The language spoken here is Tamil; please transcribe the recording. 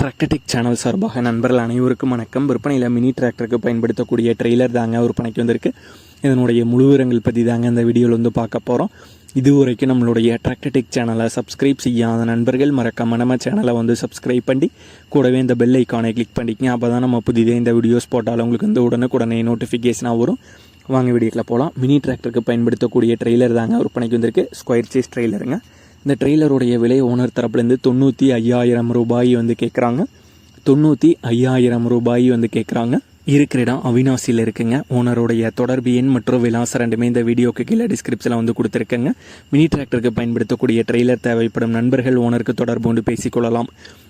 டிராக்டர்டெக் சேனல் சார்பாக நண்பர்கள் அனைவருக்கும் வணக்கம். விற்பனையில் மினி டிராக்டருக்கு பயன்படுத்தக்கூடிய ட்ரெய்லர் தாங்க விற்பனைக்கு வந்திருக்கு. இதனுடைய முழு விவரங்கள் பற்றி தாங்க இந்த வீடியோவில் வந்து பார்க்க போகிறோம் இதுவரைக்கும் நம்மளுடைய டிராக்டர்டெக் சேனலை சப்ஸ்கிரைப் செய்யாத நண்பர்கள் மறக்காம நம்ம சேனலை வந்து சப்ஸ்கிரைப் பண்ணி கூடவே இந்த பெல் ஐக்கானை கிளிக் பண்ணிக்கங்க. அப்போ தான் நம்ம புதிதே இந்த வீடியோஸ் போட்டாலும் உங்களுக்கு வந்து உடனுக்குடனே நோட்டிஃபிகேஷனாக வரும். வாங்க வீடியோக்கில் போகலாம் மினி டிராக்டருக்கு பயன்படுத்தக்கூடிய ட்ரெய்லர் தாங்க விற்பனைக்கு வந்திருக்கு. ஸ்கொயர் சேஸ் ட்ரெய்லருங்க இந்த ட்ரெய்லருடைய விலை ஓனர் தரப்புலேருந்து தொண்ணூற்றி ஐயாயிரம் ரூபாய் வந்து கேட்குறாங்க தொண்ணூற்றி ஐயாயிரம் ரூபாய் வந்து கேட்குறாங்க இருக்கிற இடம் அவினாசியில் இருக்குங்க. ஓனருடைய தொடர்பு எண் மற்றும் விலாசம் ரெண்டுமே இந்த வீடியோக்கு கீழே டிஸ்கிரிப்ஷனில் வந்து கொடுத்துருக்கேங்க. மினி டிராக்டருக்கு பயன்படுத்தக்கூடிய ட்ரெய்லர் தேவைப்படும் நண்பர்கள் ஓனருக்கு தொடர்பு கொண்டு பேசிக்கொள்ளலாம்